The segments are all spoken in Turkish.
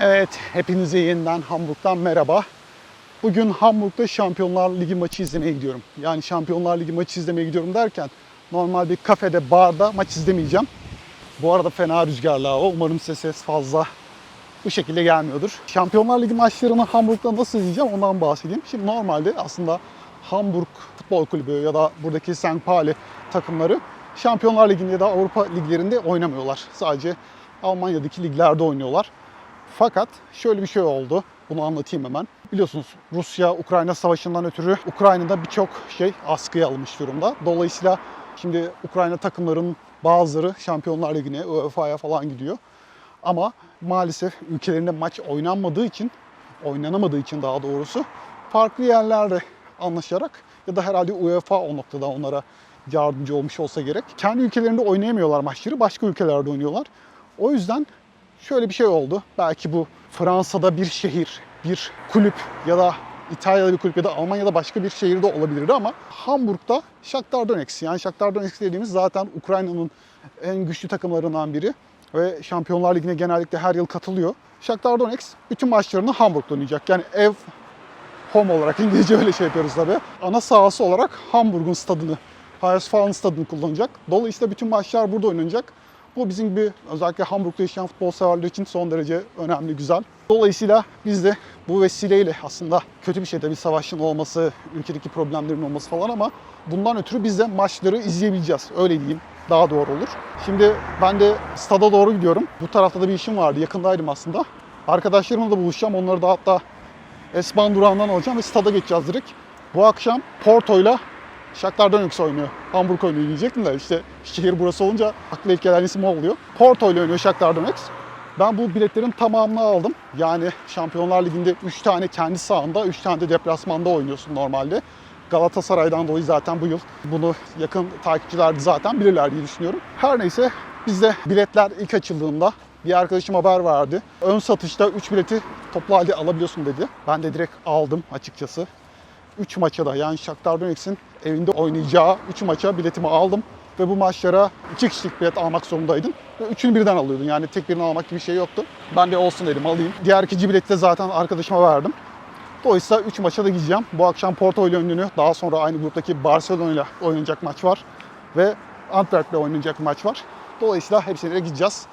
Evet, hepinize yeniden Hamburg'dan merhaba. Bugün Hamburg'da Şampiyonlar Ligi maçı izlemeye gidiyorum. Yani Şampiyonlar Ligi maçı izlemeye gidiyorum derken normal bir kafede, barda maç izlemeyeceğim. Bu arada fena rüzgarlı hava. Umarım size ses fazla bu şekilde gelmiyordur. Şampiyonlar Ligi maçlarını Hamburg'da nasıl izleyeceğim ondan bahsedeyim. Şimdi normalde aslında Hamburg Futbol Kulübü ya da buradaki St. Pauli takımları Şampiyonlar Ligi'nde ya da Avrupa liglerinde oynamıyorlar. Sadece Almanya'daki liglerde oynuyorlar. Fakat şöyle bir şey oldu. Bunu anlatayım hemen. Biliyorsunuz Rusya-Ukrayna savaşından ötürü Ukrayna'da birçok şey askıya alınmış durumda. Dolayısıyla şimdi Ukrayna takımlarının bazıları Şampiyonlar Ligi'ne, UEFA'ya falan gidiyor. Ama maalesef ülkelerinde maç oynanmadığı için, oynanamadığı için daha doğrusu farklı yerlerde anlaşarak ya da herhalde UEFA o noktada onlara yardımcı olmuş olsa gerek. Kendi ülkelerinde oynayamıyorlar maçları, başka ülkelerde oynuyorlar. O yüzden şöyle bir şey oldu. Belki bu Fransa'da bir şehir, bir kulüp ya da İtalya'da bir kulüp ya da Almanya'da başka bir şehirde olabilirdi ama Hamburg'da Shakhtar Donetsk yani Shakhtar Donetsk dediğimiz zaten Ukrayna'nın en güçlü takımlarından biri ve Şampiyonlar Ligi'ne genellikle her yıl katılıyor. Shakhtar Donetsk bütün maçlarını Hamburg'da oynayacak. Yani ev home olarak İngilizce öyle şey yapıyoruz tabii. Ana sahası olarak Hamburg'un stadını, Hayesfallen stadını kullanacak. Dolayısıyla bütün maçlar burada oynanacak. Bu bizim gibi özellikle Hamburg'da yaşayan futbol severler için son derece önemli, güzel. Dolayısıyla biz de bu vesileyle aslında kötü bir şey tabii savaşın olması, ülkedeki problemlerin olması falan ama bundan ötürü biz de maçları izleyebileceğiz. Öyle diyeyim. Daha doğru olur. Şimdi ben de stada doğru gidiyorum. Bu tarafta da bir işim vardı. Yakındaydım aslında. Arkadaşlarımla da buluşacağım. Onları da hatta Esban durağından alacağım ve stada geçeceğiz direkt. Bu akşam Porto'yla Shakhtar Donetsk oynuyor. Hamburg oynuyor diyecektim de işte şehir burası olunca akla ilk gelen isim o oluyor. Porto ile oynuyor Shakhtar Donetsk. Ben bu biletlerin tamamını aldım. Yani Şampiyonlar Ligi'nde 3 tane kendi sahanda, 3 tane de deplasmanda oynuyorsun normalde. Galatasaray'dan dolayı zaten bu yıl bunu yakın takipçiler zaten bilirler diye düşünüyorum. Her neyse bizde biletler ilk açıldığında bir arkadaşım haber verdi. Ön satışta 3 bileti toplu halde alabiliyorsun dedi. Ben de direkt aldım açıkçası. 3 maça da yani Shakhtar Donetsk'in evinde oynayacağı 3 maça biletimi aldım. Ve bu maçlara 2 kişilik bilet almak zorundaydın. Ve üçünü birden alıyordun yani tek birini almak gibi bir şey yoktu. Ben de olsun dedim alayım. Diğer ikinci bileti de zaten arkadaşıma verdim. Dolayısıyla 3 maça da gideceğim. Bu akşam Porto ile oynanıyor. Daha sonra aynı gruptaki Barcelona ile oynanacak maç var. Ve Antwerp ile oynanacak maç var. Dolayısıyla hepsine de gideceğiz.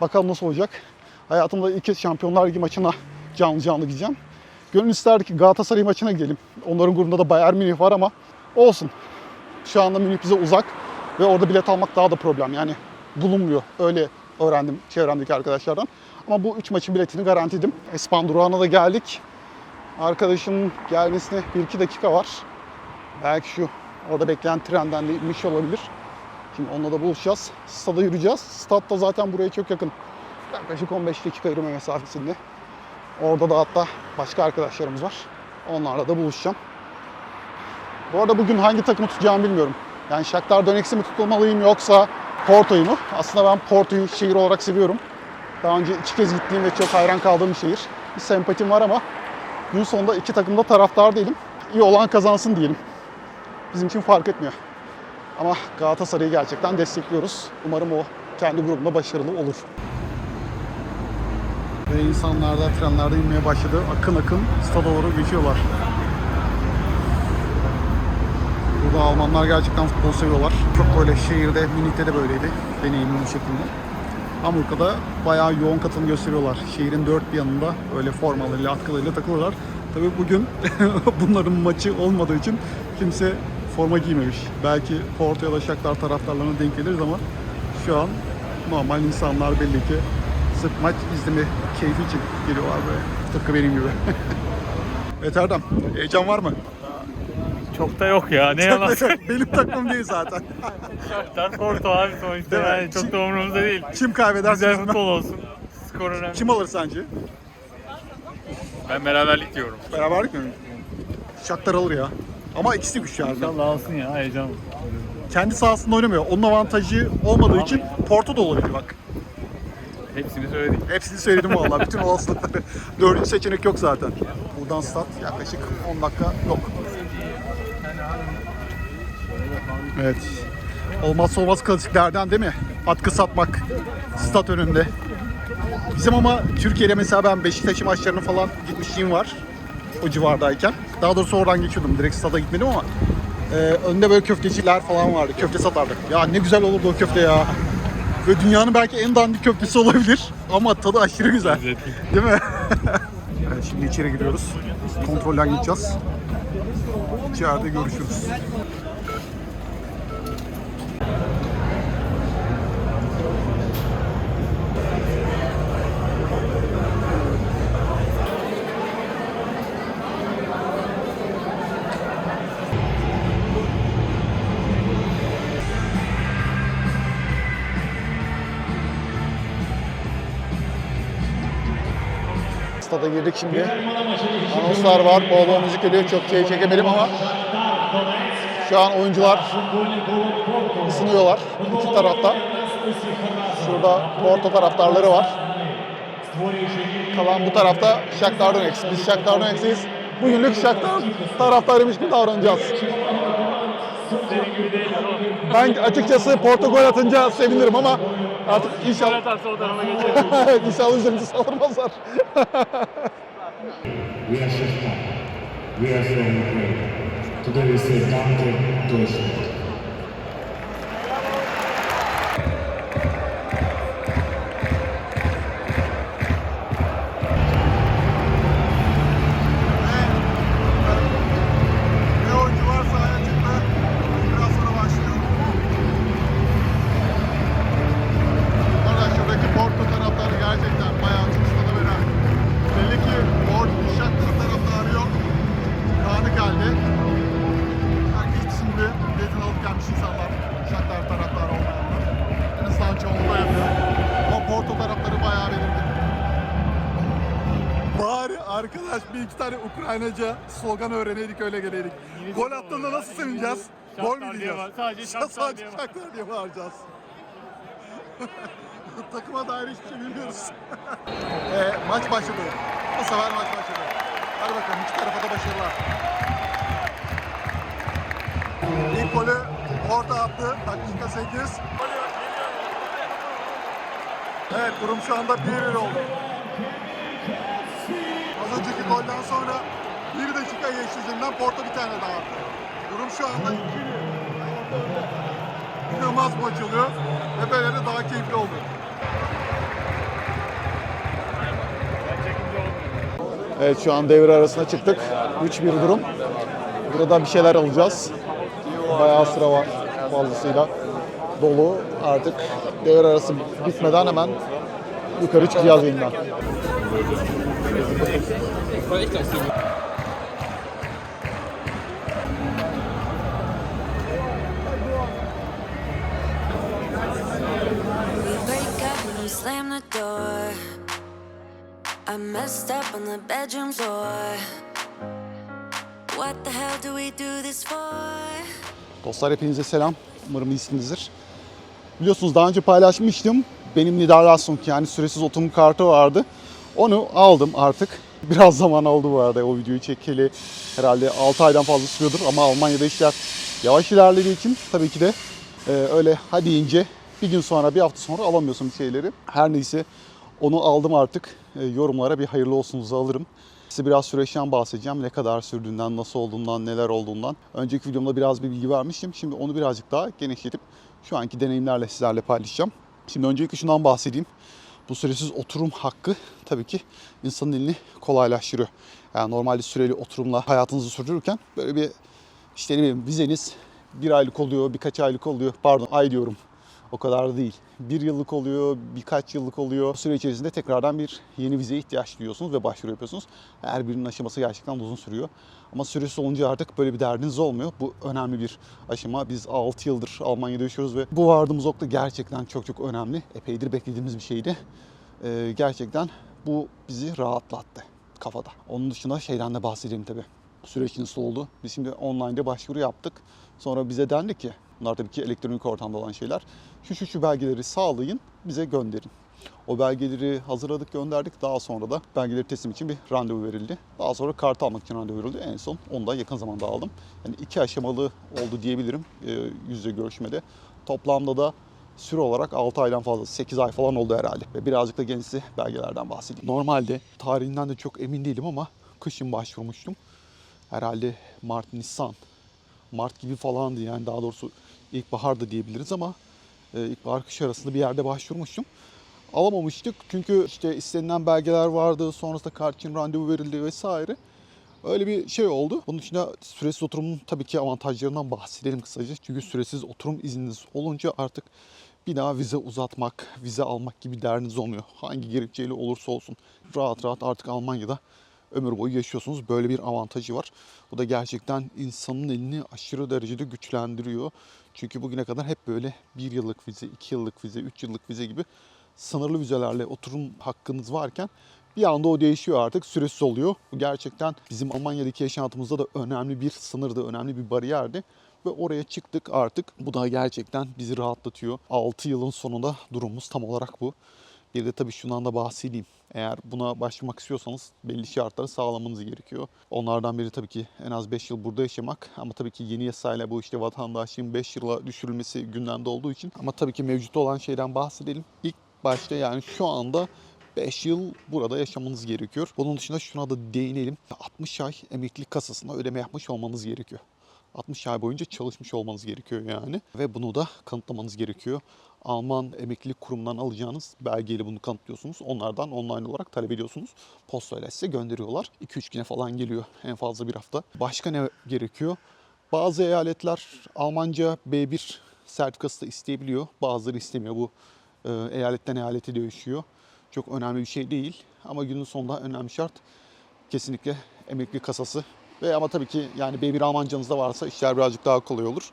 Bakalım nasıl olacak. Hayatımda kez Şampiyonlar Ligi maçına canlı canlı gideceğim. Gönül isterdi ki Galatasaray maçına gidelim. Onların grubunda da Bayern Münih var ama olsun. Şu anda Münih bize uzak ve orada bilet almak daha da problem. Yani bulunmuyor. Öyle öğrendim çevremdeki arkadaşlardan. Ama bu üç maçın biletini garantidim. Espan durağına da geldik. Arkadaşımın gelmesine 1-2 dakika var. Belki şu orada bekleyen trenden de inmiş olabilir. Şimdi onunla da buluşacağız. Stada yürüyeceğiz. Stad da zaten buraya çok yakın. Yaklaşık 15 dakika yürüme mesafesinde. Orada da hatta başka arkadaşlarımız var. Onlarla da buluşacağım. Bu arada bugün hangi takımı tutacağımı bilmiyorum. Yani Shakhtar Donetsk'i mi tutmalıyım yoksa Porto'yu mu? Aslında ben Porto'yu şehir olarak seviyorum. Daha önce iki kez gittiğim ve çok hayran kaldığım bir şehir. Bir sempatim var ama gün sonunda iki takımda taraftar değilim. İyi olan kazansın diyelim. Bizim için fark etmiyor. Ama Galatasaray'ı gerçekten destekliyoruz. Umarım o kendi grubunda başarılı olur. Ve insanlar da trenlerde inmeye başladı. Akın akın stada doğru geçiyorlar. Burada Almanlar gerçekten futbol seviyorlar. Çok böyle şehirde, Münih'te de böyleydi. Deneyimli bir şekilde. Hamburg'da da bayağı yoğun katılım gösteriyorlar. Şehrin dört bir yanında öyle formalarıyla, atkılarıyla takılıyorlar. Tabii bugün bunların maçı olmadığı için kimse forma giymemiş. Belki Porto ya da Shakhtar taraftarlarına denk geliriz ama şu an normal insanlar belli ki sırf maç izleme keyfi için geliyorlar böyle. Tıpkı benim gibi. evet Erdem, heyecan var mı? Çok da yok ya. Ne yalan benim takımım değil zaten. Shakhtar Porto abi sonuçta Değil yani çok da umurumuzda değil. Kim kaybeder Güzel futbol olsun. Skor önemli. Kim alır sence? Ben beraberlik diyorum. Beraberlik mi? Shakhtar alır ya. Ama ikisi güçlü harbiden. İnşallah alsın ya heyecan. Kendi sahasında oynamıyor. Onun avantajı olmadığı için Porto da olabilir bak. Hepsini söyledik. Hepsini söyledim vallahi. Bütün olasılıkları. Dördüncü seçenek yok zaten. Buradan stat yaklaşık 10 dakika yok. Evet. Olmazsa olmaz klasiklerden değil mi? Atkı satmak stat önünde. Bizim ama Türkiye'de mesela ben Beşiktaş'ın maçlarına falan gitmişliğim var. O civardayken. Daha doğrusu oradan geçiyordum. Direkt stada gitmedim ama e, önde böyle köfteciler falan vardı. Köfte satardı. Ya ne güzel olurdu o köfte ya. Ve dünyanın belki en dandik köftesi olabilir. Ama tadı aşırı güzel. Değil mi? evet, şimdi içeri giriyoruz. Kontrolden gideceğiz. İçeride görüşürüz. Stada girdik şimdi. Anonslar var. Bol bol müzik geliyor. Çok şey çekemedim ama şu an oyuncular ısınıyorlar iki tarafta. Şurada Porto taraftarları var. Kalan bu tarafta Shakhtar Donetsk. Biz Shakhtar Donetsk'iyiz. Bugünlük Shakhtar taraftarıymış gibi davranacağız. Ben açıkçası Porto gol atınca sevinirim ama artık inşallah atarsa o tarafa geçelim. inşallah üzerimizi saldırmazlar. We are Shishma. We are from Ukraine. Today we say Dante Deutschland. Ki Porto Shakhtar taraftarı yok. Kanı geldi. Sanki hiç şimdi biletini alıp gelmiş insanlar. Shakhtar taraftarı olmayanlar. En azından çoğunluğu yapıyor. Ama Porto taraftarı bayağı belirgin. Bari arkadaş bir iki tane Ukraynaca slogan öğreneydik öyle geleydik. Gol attığında nasıl sevineceğiz? Gol mü diyeceğiz? sadece Shakhtar Sadece. Shakhtar diye bağıracağız. Takıma dair hiçbir şey bilmiyoruz. e, maç başladı. Bu sefer maç başladı. Hadi bakalım iki tarafa da başarılar. İlk golü orta attı. Dakika 8. Evet durum şu anda 1-1 oldu. Az önceki golden sonra 1 dakika geçti üzerinden Porto bir tane daha attı. Durum şu anda 2-1. İnanılmaz maç oluyor ve böyle de daha keyifli oldu. Evet şu an devre arasına çıktık. 3-1 durum. Burada bir şeyler alacağız. Bayağı sıra var fazlasıyla. Dolu artık devre arası bitmeden hemen yukarı çıkacağız yeniden. slam the door. I messed up on the bedroom floor. What the hell do we do this for? Dostlar hepinize selam. Umarım iyisinizdir. Biliyorsunuz daha önce paylaşmıştım. Benim Nidarlasson yani süresiz oturum kartı vardı. Onu aldım artık. Biraz zaman oldu bu arada o videoyu çekeli. Herhalde 6 aydan fazla sürüyordur ama Almanya'da işler yavaş ilerlediği için tabii ki de e, öyle hadi ince bir gün sonra bir hafta sonra alamıyorsun bir şeyleri. Her neyse onu aldım artık. E, yorumlara bir hayırlı olsunuzu alırım. Size biraz süreçten bahsedeceğim. Ne kadar sürdüğünden, nasıl olduğundan, neler olduğundan. Önceki videomda biraz bir bilgi vermiştim. Şimdi onu birazcık daha genişletip şu anki deneyimlerle sizlerle paylaşacağım. Şimdi öncelikle şundan bahsedeyim. Bu süresiz oturum hakkı tabii ki insanın elini kolaylaştırıyor. Yani normalde süreli oturumla hayatınızı sürdürürken böyle bir işte ne bileyim vizeniz bir aylık oluyor, birkaç aylık oluyor. Pardon ay diyorum. O kadar da değil. Bir yıllık oluyor, birkaç yıllık oluyor. Süre içerisinde tekrardan bir yeni vizeye ihtiyaç duyuyorsunuz ve başvuru yapıyorsunuz. Her birinin aşaması gerçekten uzun sürüyor. Ama süresi olunca artık böyle bir derdiniz olmuyor. Bu önemli bir aşama. Biz 6 yıldır Almanya'da yaşıyoruz ve bu vardığımız nokta gerçekten çok çok önemli. Epeydir beklediğimiz bir şeydi. Ee, gerçekten bu bizi rahatlattı kafada. Onun dışında şeyden de bahsedeyim tabii. Süreç nasıl oldu? Biz şimdi online'da başvuru yaptık. Sonra bize dendi ki, bunlar tabii ki elektronik ortamda olan şeyler. Şu şu şu belgeleri sağlayın, bize gönderin. O belgeleri hazırladık, gönderdik. Daha sonra da belgeleri teslim için bir randevu verildi. Daha sonra kart almak için randevu verildi. En son onu da yakın zamanda aldım. Yani iki aşamalı oldu diyebilirim e, yüz yüze görüşmede. Toplamda da süre olarak 6 aydan fazla 8 ay falan oldu herhalde. Ve birazcık da kendisi belgelerden bahsedeyim. Normalde tarihinden de çok emin değilim ama kışın başvurmuştum. Herhalde Mart, Nisan, Mart gibi falandı yani daha doğrusu ilkbahar da diyebiliriz ama e, ilkbahar kış arasında bir yerde başvurmuştum. Alamamıştık çünkü işte istenilen belgeler vardı, sonrasında kart için randevu verildi vesaire. Öyle bir şey oldu. Bunun için de süresiz oturumun tabii ki avantajlarından bahsedelim kısaca. Çünkü süresiz oturum izniniz olunca artık bir daha vize uzatmak, vize almak gibi derdiniz olmuyor. Hangi gerekçeyle olursa olsun rahat rahat artık Almanya'da ömür boyu yaşıyorsunuz. Böyle bir avantajı var. Bu da gerçekten insanın elini aşırı derecede güçlendiriyor. Çünkü bugüne kadar hep böyle bir yıllık vize, iki yıllık vize, üç yıllık vize gibi sınırlı vizelerle oturum hakkınız varken bir anda o değişiyor artık. Süresiz oluyor. Bu gerçekten bizim Almanya'daki yaşantımızda da önemli bir sınırdı, önemli bir bariyerdi. Ve oraya çıktık artık. Bu da gerçekten bizi rahatlatıyor. 6 yılın sonunda durumumuz tam olarak bu. Bir de tabii şundan da bahsedeyim. Eğer buna başvurmak istiyorsanız belli şartları sağlamanız gerekiyor. Onlardan biri tabii ki en az 5 yıl burada yaşamak. Ama tabii ki yeni yasayla bu işte vatandaşlığın 5 yıla düşürülmesi gündemde olduğu için. Ama tabii ki mevcut olan şeyden bahsedelim. İlk başta yani şu anda 5 yıl burada yaşamanız gerekiyor. Bunun dışında şuna da değinelim. 60 ay emeklilik kasasına ödeme yapmış olmanız gerekiyor. 60 ay boyunca çalışmış olmanız gerekiyor yani. Ve bunu da kanıtlamanız gerekiyor. Alman emeklilik kurumundan alacağınız belgeyle bunu kanıtlıyorsunuz. Onlardan online olarak talep ediyorsunuz. Postayla size gönderiyorlar. 2-3 güne falan geliyor en fazla bir hafta. Başka ne gerekiyor? Bazı eyaletler Almanca B1 sertifikası da isteyebiliyor. Bazıları istemiyor. Bu e, eyaletten eyalete değişiyor. Çok önemli bir şey değil. Ama günün sonunda önemli şart kesinlikle emekli kasası. Ve ama tabii ki yani B1 Almancanız da varsa işler birazcık daha kolay olur.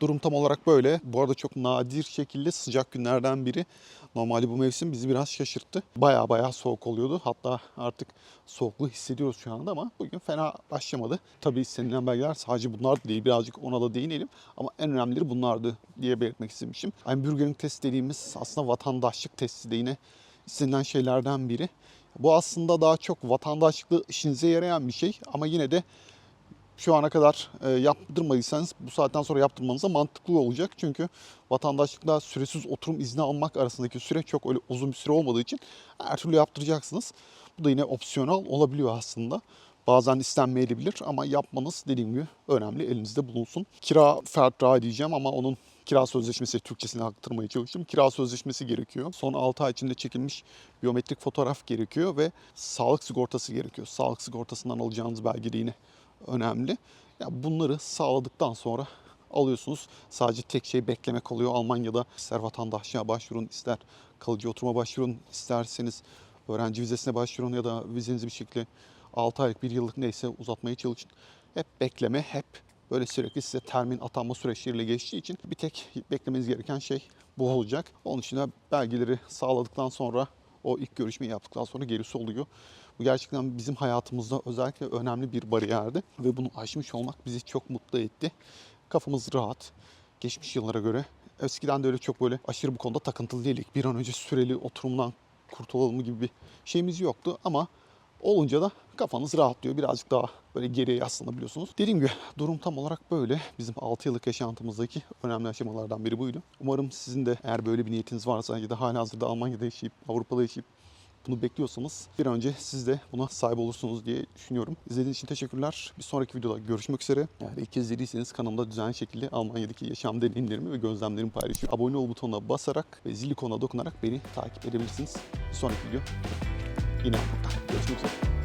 Durum tam olarak böyle. Bu arada çok nadir şekilde sıcak günlerden biri. Normalde bu mevsim bizi biraz şaşırttı. Baya baya soğuk oluyordu. Hatta artık soğukluğu hissediyoruz şu anda ama bugün fena başlamadı. Tabii istenilen belgeler sadece bunlar değil. Birazcık ona da değinelim. Ama en önemlileri bunlardı diye belirtmek istemişim. Einbürgerung test dediğimiz aslında vatandaşlık testi de yine istenilen şeylerden biri. Bu aslında daha çok vatandaşlıkla işinize yarayan bir şey ama yine de şu ana kadar e, yaptırmadıysanız bu saatten sonra yaptırmanız da mantıklı olacak. Çünkü vatandaşlıkla süresiz oturum izni almak arasındaki süre çok öyle uzun bir süre olmadığı için her türlü yaptıracaksınız. Bu da yine opsiyonel olabiliyor aslında. Bazen istenmeyebilir ama yapmanız dediğim gibi önemli elinizde bulunsun. Kira fertra diyeceğim ama onun kira sözleşmesi Türkçesine aktarmaya çalıştım. Kira sözleşmesi gerekiyor. Son 6 ay içinde çekilmiş biyometrik fotoğraf gerekiyor ve sağlık sigortası gerekiyor. Sağlık sigortasından alacağınız belge de yine önemli. Ya bunları sağladıktan sonra alıyorsunuz. Sadece tek şey beklemek oluyor. Almanya'da ister vatandaşlığa başvurun, ister kalıcı oturuma başvurun, isterseniz öğrenci vizesine başvurun ya da vizenizi bir şekilde 6 aylık, 1 yıllık neyse uzatmaya çalışın. Hep bekleme, hep böyle sürekli size termin atanma süreçleriyle geçtiği için bir tek beklemeniz gereken şey bu olacak. Onun dışında belgeleri sağladıktan sonra o ilk görüşmeyi yaptıktan sonra gerisi oluyor. Bu gerçekten bizim hayatımızda özellikle önemli bir bariyerdi ve bunu aşmış olmak bizi çok mutlu etti. Kafamız rahat. Geçmiş yıllara göre eskiden de öyle çok böyle aşırı bu konuda takıntılı değildik. Bir an önce süreli oturumdan kurtulalım gibi bir şeyimiz yoktu ama olunca da kafanız rahatlıyor. Birazcık daha böyle geriye yaslanabiliyorsunuz. Dediğim gibi durum tam olarak böyle. Bizim 6 yıllık yaşantımızdaki önemli aşamalardan biri buydu. Umarım sizin de eğer böyle bir niyetiniz varsa ya da hala hazırda Almanya'da yaşayıp Avrupa'da yaşayıp bunu bekliyorsanız bir önce siz de buna sahip olursunuz diye düşünüyorum. İzlediğiniz için teşekkürler. Bir sonraki videoda görüşmek üzere. Eğer ilk kez izlediyseniz kanalımda düzenli şekilde Almanya'daki yaşam deneyimlerimi ve gözlemlerimi paylaşıyorum. Abone ol butonuna basarak ve zil ikonuna dokunarak beni takip edebilirsiniz. Bir sonraki video yine burada. discussão.